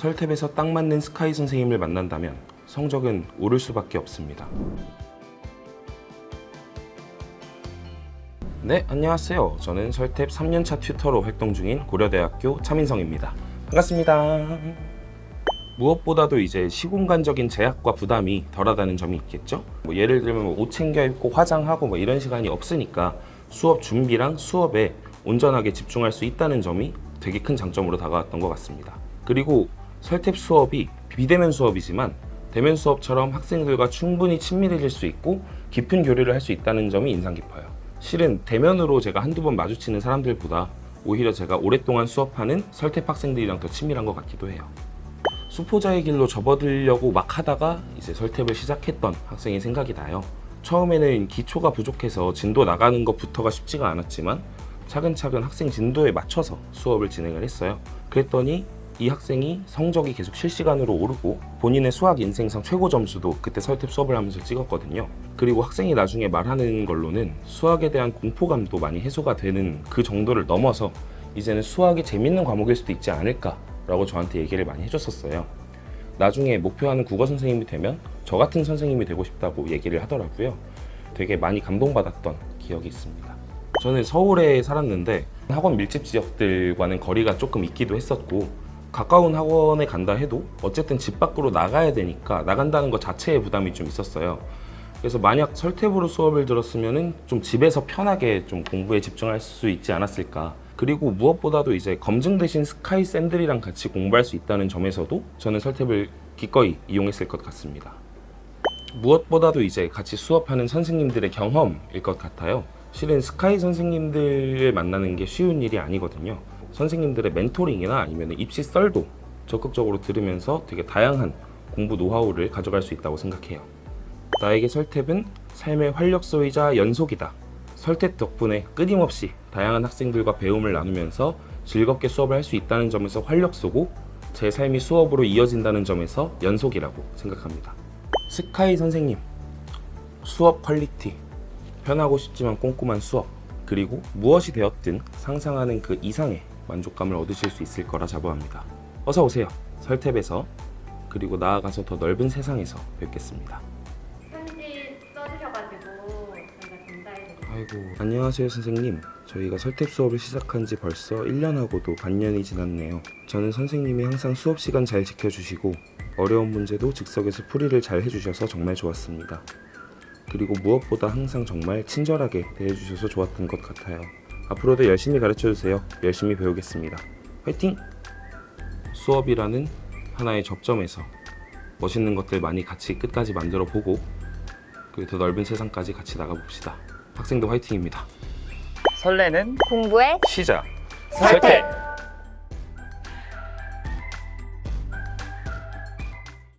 설탭에서 딱 맞는 스카이 선생님을 만난다면 성적은 오를 수밖에 없습니다. 네, 안녕하세요. 저는 설탭 3년차 튜터로 활동 중인 고려대학교 차민성입니다. 반갑습니다. 무엇보다도 이제 시공간적인 제약과 부담이 덜하다는 점이 있겠죠. 뭐 예를 들면 뭐옷 챙겨 입고 화장하고 뭐 이런 시간이 없으니까 수업 준비랑 수업에 온전하게 집중할 수 있다는 점이 되게 큰 장점으로 다가왔던 것 같습니다. 그리고 설탭 수업이 비대면 수업이지만 대면 수업처럼 학생들과 충분히 친밀해질 수 있고 깊은 교류를 할 수 있다는 점이 인상 깊어요. 실은 대면으로 제가 한두 번 마주치는 사람들보다 오히려 제가 오랫동안 수업하는 설탭 학생들이랑 더 친밀한 것 같기도 해요. 수포자의 길로 접어들려고 막 하다가 이제 설탭을 시작했던 학생이 생각이 나요. 처음에는 기초가 부족해서 진도 나가는 것부터가 쉽지가 않았지만 차근차근 학생 진도에 맞춰서 수업을 진행을 했어요. 그랬더니 이 학생이 성적이 계속 실시간으로 오르고 본인의 수학 인생상 최고 점수도 그때 설탭 수업을 하면서 찍었거든요. 그리고 학생이 나중에 말하는 걸로는 수학에 대한 공포감도 많이 해소가 되는 그 정도를 넘어서 이제는 수학이 재밌는 과목일 수도 있지 않을까라고 저한테 얘기를 많이 해줬었어요. 나중에 목표하는 국어 선생님이 되면 저 같은 선생님이 되고 싶다고 얘기를 하더라고요. 되게 많이 감동받았던 기억이 있습니다. 저는 서울에 살았는데 학원 밀집 지역들과는 거리가 조금 있기도 했었고 가까운 학원에 간다 해도 어쨌든 집 밖으로 나가야 되니까 나간다는 것 자체의 부담이 좀 있었어요. 그래서 만약 설탭으로 수업을 들었으면은 좀 집에서 편하게 좀 공부에 집중할 수 있지 않았을까. 그리고 무엇보다도 이제 검증 대신 스카이 샌들이랑 같이 공부할 수 있다는 점에서도 저는 설탭을 기꺼이 이용했을 것 같습니다. 무엇보다도 이제 같이 수업하는 선생님들의 경험일 것 같아요. 실은 스카이 선생님들을 만나는 게 쉬운 일이 아니거든요. 선생님들의 멘토링이나 아니면 입시 썰도 적극적으로 들으면서 되게 다양한 공부 노하우를 가져갈 수 있다고 생각해요. 나에게 설탭은 삶의 활력소이자 연속이다. 설탭 덕분에 끊임없이 다양한 학생들과 배움을 나누면서 즐겁게 수업을 할 수 있다는 점에서 활력소고 제 삶이 수업으로 이어진다는 점에서 연속이라고 생각합니다. 스카이 선생님, 수업 퀄리티, 편하고 쉽지만 꼼꼼한 수업, 그리고 무엇이 되었든 상상하는 그 이상의 만족감을 얻으실 수 있을 거라 자부합니다. 어서 오세요. 설탭에서 그리고 나아가서 더 넓은 세상에서 뵙겠습니다. 편지 써주셔가지고 저희가 전달해드릴게요. 아이고 안녕하세요 선생님 저희가 설탭 수업을 시작한 지 벌써 1년하고도 반년이 지났네요 저는 선생님이 항상 수업 시간 잘 지켜주시고 어려운 문제도 즉석에서 풀이를 잘 해주셔서 정말 좋았습니다 그리고 무엇보다 항상 정말 친절하게 대해주셔서 좋았던 것 같아요 앞으로도 열심히 가르쳐주세요. 열심히 배우겠습니다. 화이팅! 수업이라는 하나의 접점에서 멋있는 것들 많이 같이 끝까지 만들어 보고 그리고 더 넓은 세상까지 같이 나가봅시다. 학생도 화이팅입니다. 설레는 공부에 시작! 설득!